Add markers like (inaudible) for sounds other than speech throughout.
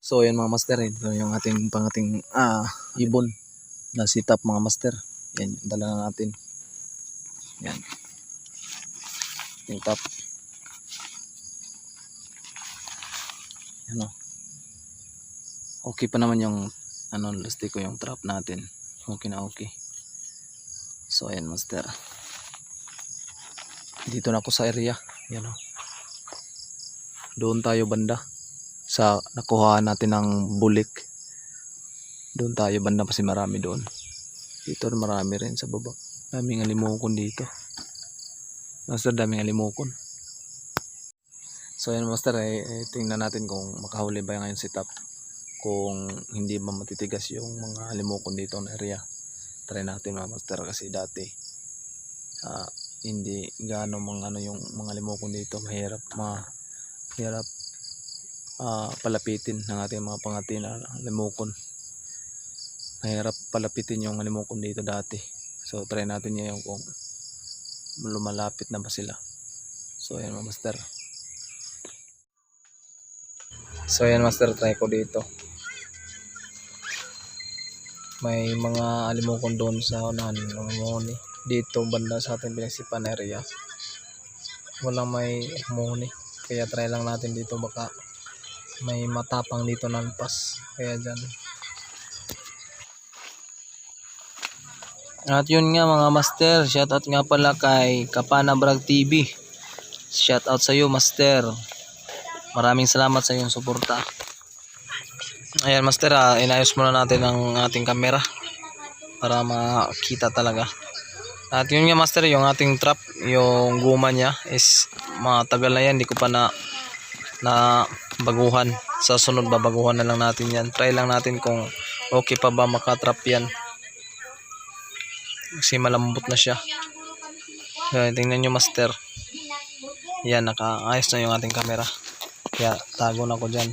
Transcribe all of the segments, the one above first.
So ayan mga master, ito yung ating pangating ah, ibon na sitap mga master. Yan dala natin. Yan. Yung. Yan o. Okay pa naman yung ano, lastiko yung trap natin. Okay na okay. So ayan master. Dito na ako sa area. Yan o. Doon tayo banda sa nakuha natin ng bulik. Doon tayo banda kasi marami doon. Dito marami rin sa baba. Daming alimokon dito. Master, daming alimokon. So yan master, eh, eh, tingnan natin kung makahuli ba ngayon si Tap. Kung hindi ba matitigas yung mga alimokon dito na area. Try natin mga master kasi dati ah, hindi gaano mga ano yung mga limokon dito mahirap ma mahirap ah, palapitin ng ating mga pangati na limokon. Mahirap palapitin yung limokon dito dati. So try natin ngayon kung lumalapit na ba sila. So ayan mga master. So ayan master, try ko dito. May mga alimokon doon sa unahan ng muni. Dito banda sa ating pinagsipan area. Walang may muni. Kaya try lang natin dito baka may matapang dito na alpas kaya dyan. At yun nga mga master shoutout nga pala kay Kapana Brag TV shoutout sa iyo master. Maraming salamat sa iyong suporta. Ayan master ah, inayos muna natin ang ating camera para makita talaga. At yun nga master yung ating trap yung guma niya is matagal na yan. Di ko pa na na baguhan. Sa sunod babaguhan na lang natin yan. Try lang natin kung okay pa ba makatrap yan. Kasi malambot na siya. Yan, tingnan nyo master. Yan, nakaayos na yung ating camera. Kaya tago na ko dyan.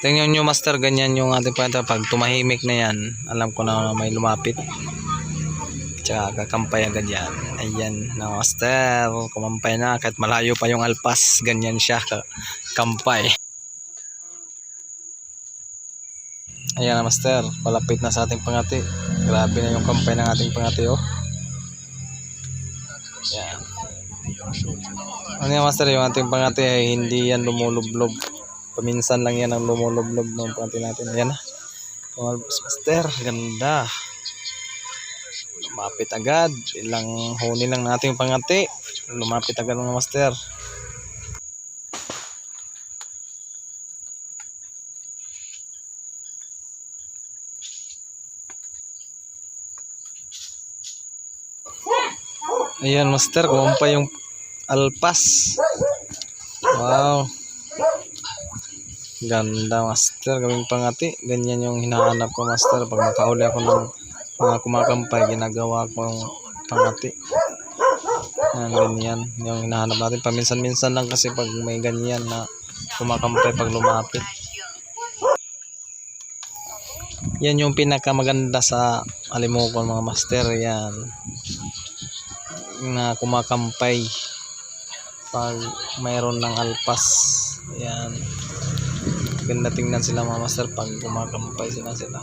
Tingnan nyo master, ganyan yung ating pwede. Pag tumahimik na yan, alam ko na may lumapit. Tsaka kakampay agad yan. Ayan na master, kumampay na. Kahit malayo pa yung alpas, ganyan siya ka- kampay. Ayan na master, palapit na sa ating pangati. Grabe na yung kampay ng ating pangati oh. Yan. Ano yan master, yung ating pangati ay hindi yan lumulublob. Paminsan lang yan ang lumulublob ng pangati natin. Ayan na. Tumalbos master, ganda. Lumapit agad. Ilang huni lang natin yung pangati. Lumapit agad mga master. Ayan master, kumpa yung alpas. Wow. Ganda master, gawing pangati. Ganyan yung hinahanap ko master. Pag makahuli ako ng mga kumakampay, ginagawa ko yung pangati. Yan, ganyan. Yung hinahanap natin. Paminsan-minsan lang kasi pag may ganyan na kumakampay pag lumapit. Yan yung pinakamaganda sa alimokon mga master. Yan. Na kumakampay. pag mayroon ng alpas. Ayan. Ganda tingnan sila mga master pag gumagampay sila sila.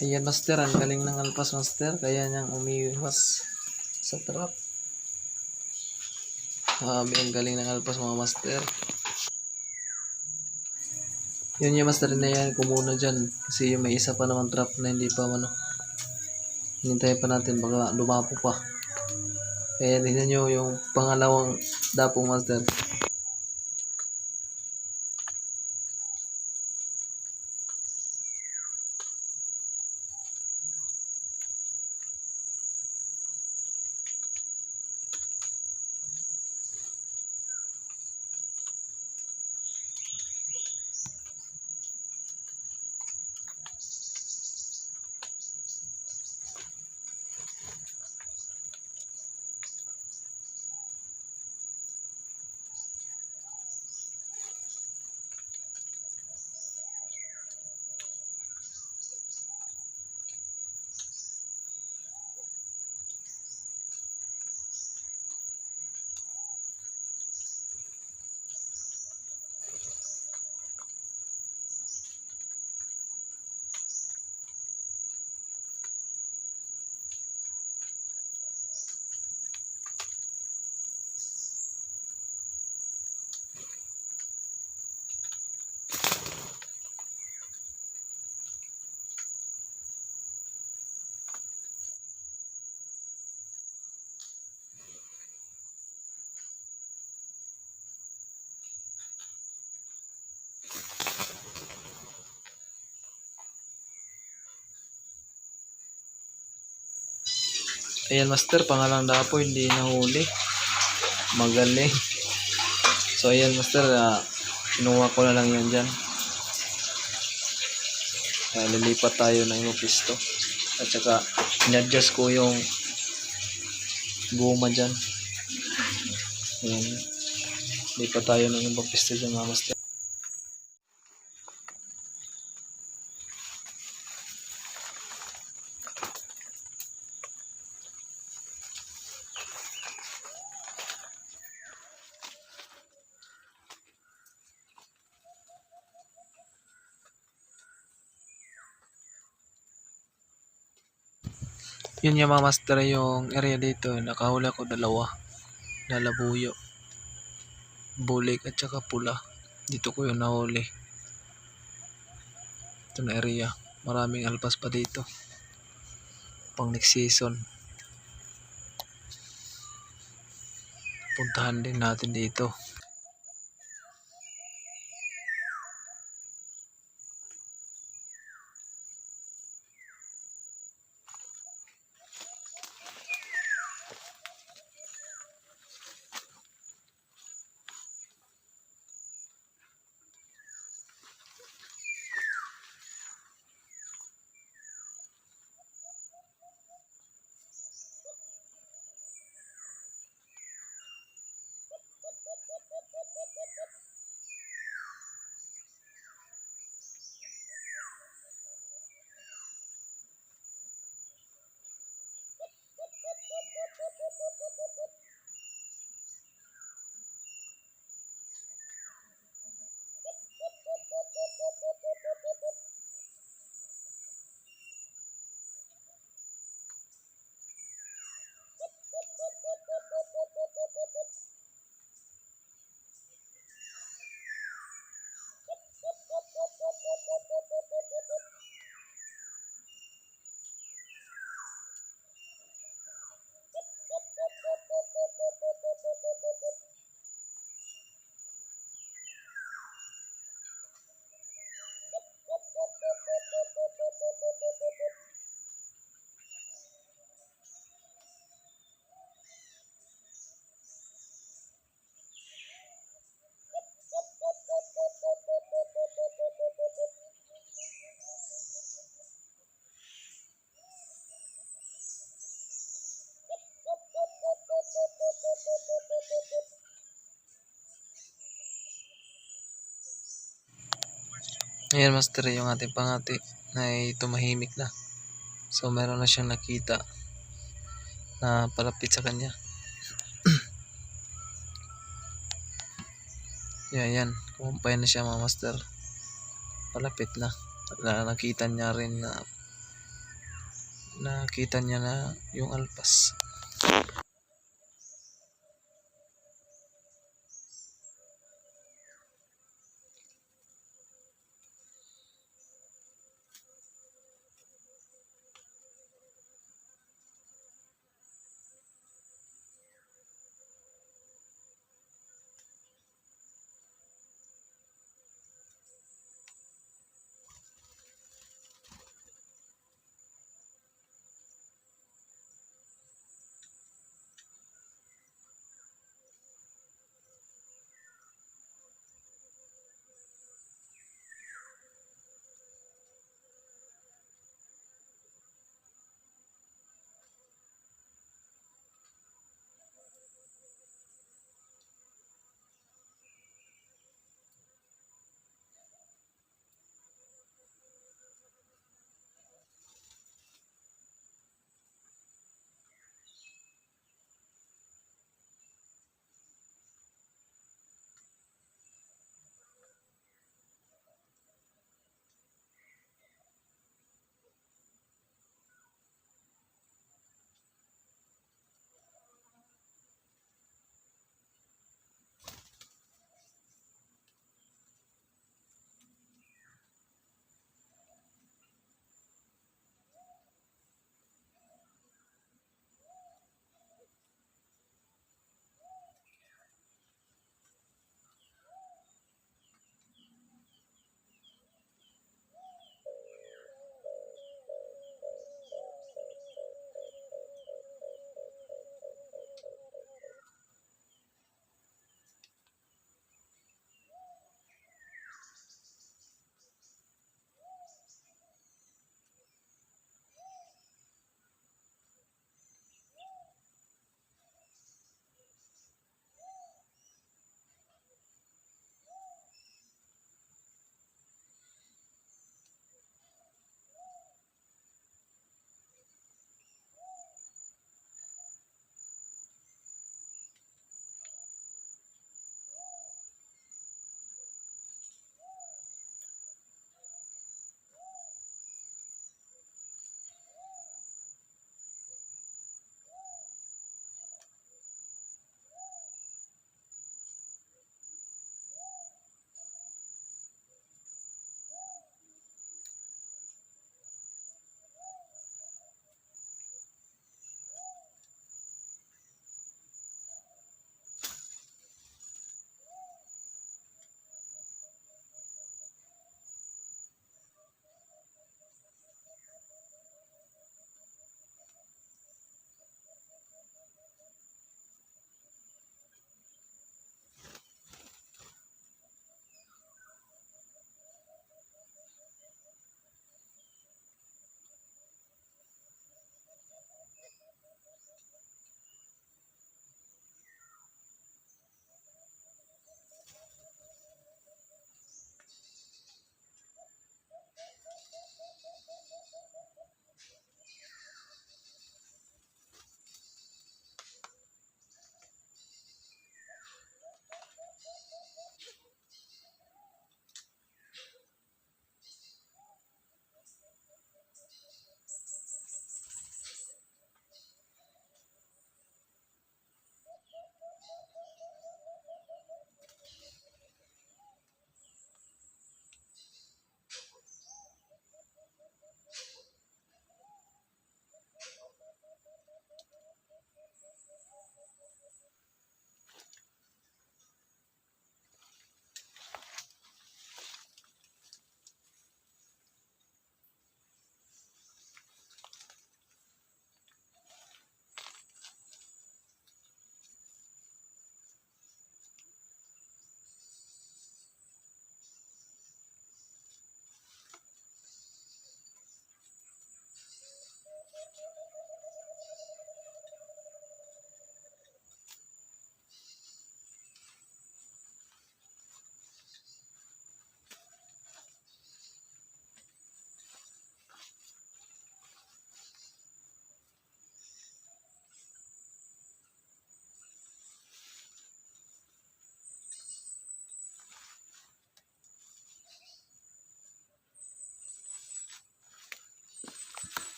Ayan master, ang galing ng alpas master. Kaya niyang umiwas sa trap. Grabe, ang galing ng alpas mga master. Yun yung master na yan, kumuna dyan. Kasi yung may isa pa naman trap na hindi pa ano. Hinintay pa natin, baka lumapo pa. Kaya tingnan nyo yung pangalawang dapong master. Ayan master, pangalang dapo hindi nahuli. Magaling. So ayan master, uh, kinuha ko na lang yan dyan. Uh, lilipat tayo ng yung pisto. At saka, in-adjust ko yung guma dyan. Ayan. Lipat tayo ng ibang pisto dyan mga master. Yun yung mga master yung area dito. Nakahuli ko dalawa. Lalabuyo. Bulik at saka pula. Dito ko yung nahuli. Ito na area. Maraming alpas pa dito. Pang next season. Puntahan din natin dito. Ayan master yung ating pangati ay tumahimik na. So meron na siyang nakita na palapit sa kanya. (clears throat) yan yan. Kumpay na siya mga master. Palapit na. na nakita niya rin na nakita niya na yung alpas.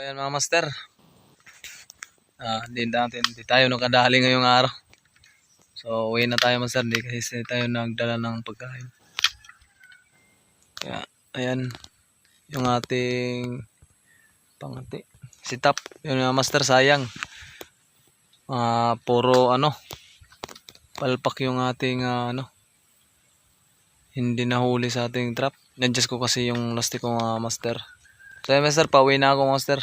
Ayan mga master. Ah, hindi natin, hindi tayo nakadali ngayong araw. So, uwi na tayo master, hindi kasi tayo nagdala ng pagkain. Kaya, ayan, yung ating pangati. Si Tap, yun mga master, sayang. Ah, puro ano, palpak yung ating ah, ano, hindi nahuli sa ating trap. Nadjust ko kasi yung lastik ko mga master. So, ayan, master, pauwi na ako master.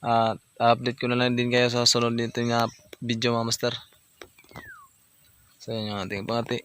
Ah, update ko na lang din kayo sa sunod dito nga video mga master. So, yun yung ating pangati.